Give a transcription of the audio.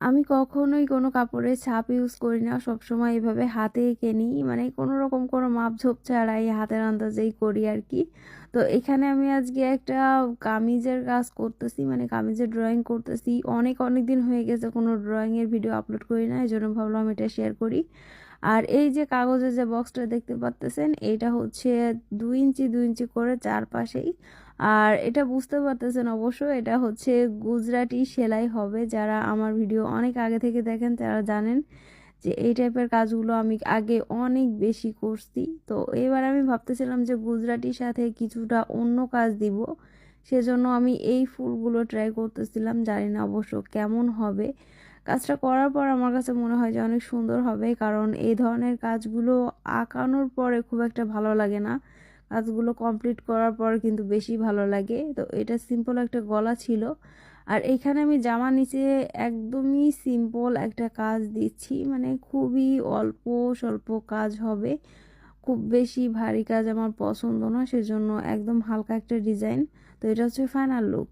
আমি কখনোই কোনো কাপড়ের ছাপ ইউজ করি না। সবসময় এভাবে হাতে এঁকে নিই মানে কোনো রকম কোনো মাপঝোপ ছাড়াই হাতের আন্দাজেই করি আর কি। তো এখানে আমি আজকে একটা কামিজের কাজ করতেছি মানে কামিজের ড্রয়িং করতেছি। অনেক অনেক দিন হয়ে গেছে কোনো ড্রয়িংয়ের ভিডিও আপলোড করি না এই জন্য ভাবলাম এটা শেয়ার করি। আর এই যে কাগজের যে বক্সটা দেখতে পাচ্তেছেন, এটা হচ্ছে দুই ইঞ্চি দুই ইঞ্চি করে চারপাশেই। আর এটা বুঝতে পারতেছেন অবশ্য এটা হচ্ছে গুজরাটি সেলাই হবে। যারা আমার ভিডিও অনেক আগে থেকে দেখেন, তারা জানেন যে এই টাইপের কাজগুলো আমি আগে অনেক বেশি করছি। তো এবার আমি ভাবতেছিলাম যে গুজরাটির সাথে কিছুটা অন্য কাজ দিব। সেজন্য আমি এই ফুলগুলো ট্রাই করতেছিলাম, জানি না অবশ্য কেমন হবে। কাজটা করার পর আমার কাছে মনে হয় যে অনেক সুন্দর হবে, কারণ এই ধরনের কাজগুলো আঁকানোর পরে খুব একটা ভালো লাগে না। কাজগুলো কমপ্লিট করার পর কিন্তু বেশি ভালো লাগে। তো এটা সিম্পল একটা গলা ছিল। আর এখানে আমি জামা নিচে একদমই সিম্পল একটা কাজ দিচ্ছি। মানে খুবই অল্প স্বল্প কাজ হবে। খুব বেশি ভারী কাজ আমার পছন্দ না, সেজন্য একদম হালকা একটা ডিজাইন তো এটা হচ্ছে ফাইনাল লুক